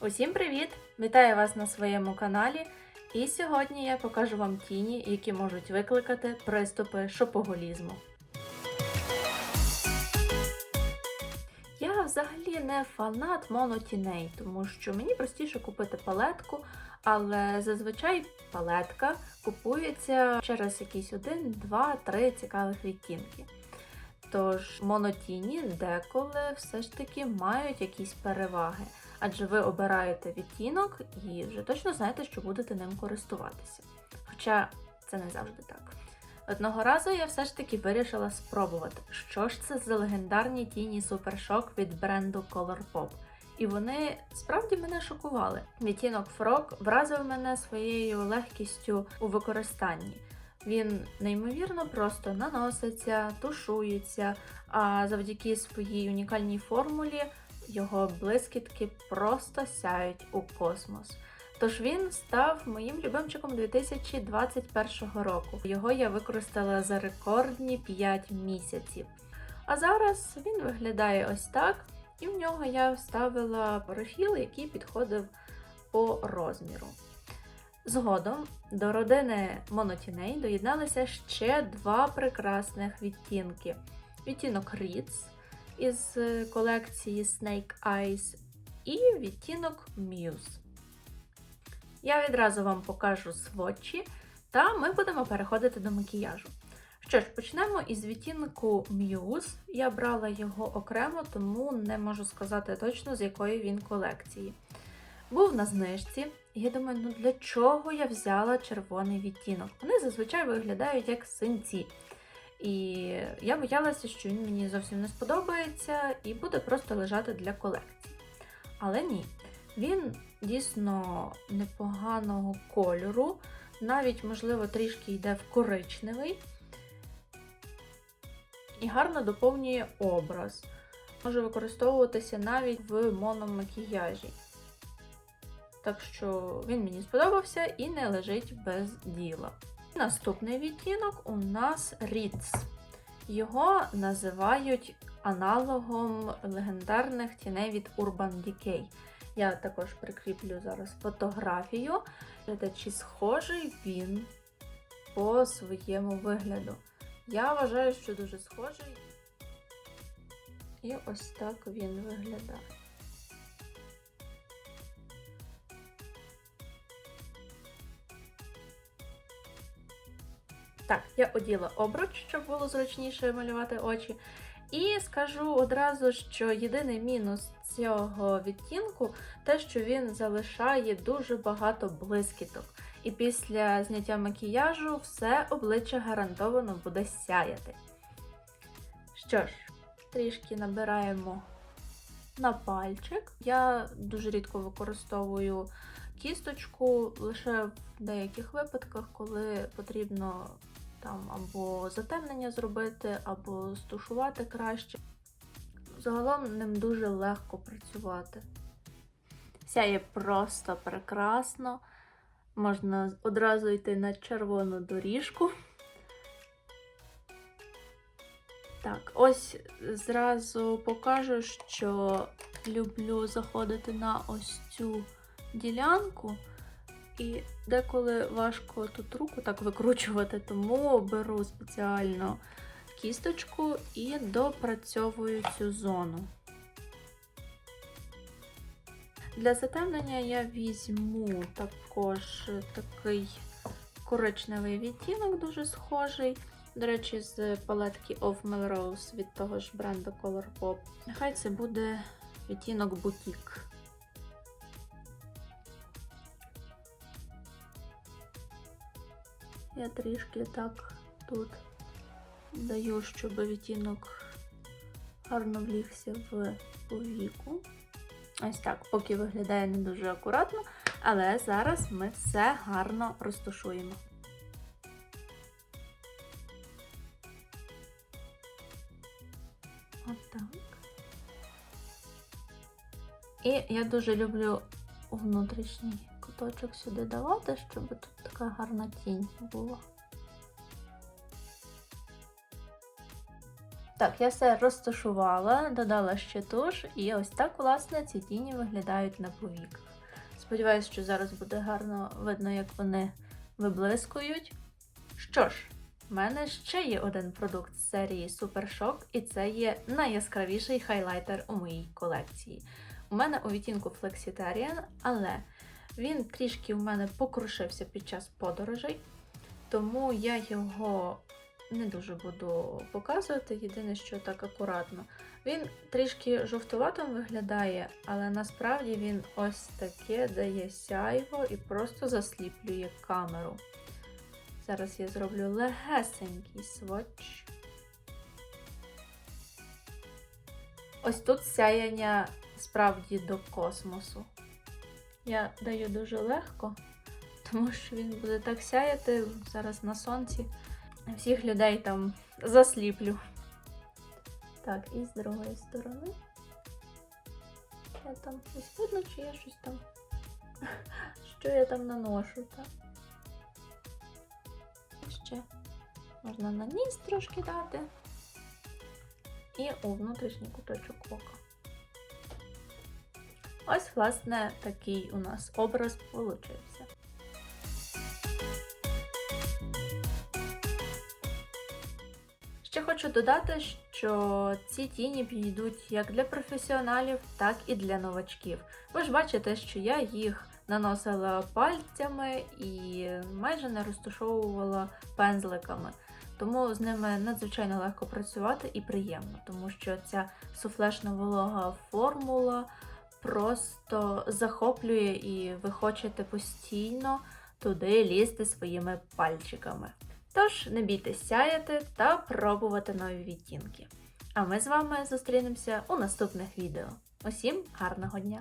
Усім привіт! Вітаю вас на своєму каналі. І сьогодні я покажу вам тіні, які можуть викликати приступи шопоголізму. Я взагалі не фанат монотіней, тому що мені простіше купити палетку, але зазвичай палетка купується через якийсь один, два, три цікавих відтінки. Тож монотіні деколи все ж таки мають якісь переваги, адже ви обираєте відтінок і вже точно знаєте, що будете ним користуватися. Хоча це не завжди так. Одного разу я все ж таки вирішила спробувати, що ж це за легендарні тіні супершок від бренду Colourpop. І вони справді мене шокували. Відтінок Frog вразив мене своєю легкістю у використанні. Він неймовірно просто наноситься, тушується, а завдяки своїй унікальній формулі його блискітки просто сяють у космос. Тож він став моїм любимчиком 2021 року. Його я використала за рекордні 5 місяців. А зараз він виглядає ось так, і в нього я вставила профіл, який підходив по розміру. Згодом до родини монотіней доєдналися ще два прекрасних відтінки: відтінок Ritz із колекції Snake Eyes і відтінок Muse. Я відразу вам покажу сводчі, та ми будемо переходити до макіяжу. Що ж, почнемо із відтінку Muse. Я брала його окремо, тому не можу сказати точно, з якої він колекції. Був на знижці, і я думаю, ну для чого я взяла червоний відтінок? Вони зазвичай виглядають як синці. І я боялася, що він мені зовсім не сподобається і буде просто лежати для колекції. Але ні, він дійсно непоганого кольору, навіть, можливо, трішки йде в коричневий і гарно доповнює образ. Може використовуватися навіть в мономакіяжі. Так що він мені сподобався і не лежить без діла. Наступний відтінок у нас Ritz. Його називають аналогом легендарних тіней від Urban Decay. Я також прикріплю зараз фотографію. Чи схожий він по своєму вигляду. Я вважаю, що дуже схожий. І ось так він виглядає. Так, я оділа обруч, щоб було зручніше малювати очі. І скажу одразу, що єдиний мінус цього відтінку те, що він залишає дуже багато блискіток. І після зняття макіяжу все обличчя гарантовано буде сяяти. Що ж, трішки набираємо на пальчик. Я дуже рідко використовую кісточку лише в деяких випадках, коли потрібно там або затемнення зробити, або стушувати краще. Загалом ним дуже легко працювати. Сяє просто прекрасно. Можна одразу йти на червону доріжку. Так, ось зразу покажу, що люблю заходити на ось цю ділянку. І деколи важко тут руку так викручувати, тому беру спеціально кісточку і допрацьовую цю зону. Для затемнення я візьму також такий коричневий відтінок, дуже схожий. До речі, з палетки Of Melrose від того ж бренду Colourpop. Нехай це буде відтінок Boutique. Я трішки так тут даю, щоб відтінок гарно влігся в повіку. Ось так, поки виглядає не дуже акуратно, але зараз ми все гарно розташуємо. Отак. І я дуже люблю внутрішній куточок сюди давати, щоб тут така гарна тінь була. Так, я все розташувала, додала ще туш, і ось так, власне, ці тіні виглядають на повіках. Сподіваюсь, що зараз буде гарно видно, як вони виблискують. Що ж, в мене ще є один продукт з серії Super і це є найяскравіший хайлайтер у моїй колекції. У мене у відтінку Flexitarian, але він трішки у мене покрушився під час подорожей, тому я його не дуже буду показувати. Єдине, що так акуратно. Він трішки жовтуватим виглядає, але насправді він ось таке дає сяйво і просто засліплює камеру. Зараз я зроблю легесенький сводч. Ось тут сяяння справді до космосу. Я даю дуже легко, тому що він буде так сяяти зараз на сонці. Всіх людей там засліплю. Так, і з другої сторони. Я там видно, чи я щось там. Що я там наношу, так? Ще можна на ніс трошки дати. І у внутрішній куточок ока. Ось, власне, такий у нас образ получився. Ще хочу додати, що ці тіні підійдуть як для професіоналів, так і для новачків. Ви ж бачите, що я їх наносила пальцями і майже не розташовувала пензликами. Тому з ними надзвичайно легко працювати і приємно, тому що ця суфлешна волога формула просто захоплює і ви хочете постійно туди лізти своїми пальчиками. Тож не бійтесь сяяти та пробувати нові відтінки. А ми з вами зустрінемося у наступних відео. Усім гарного дня!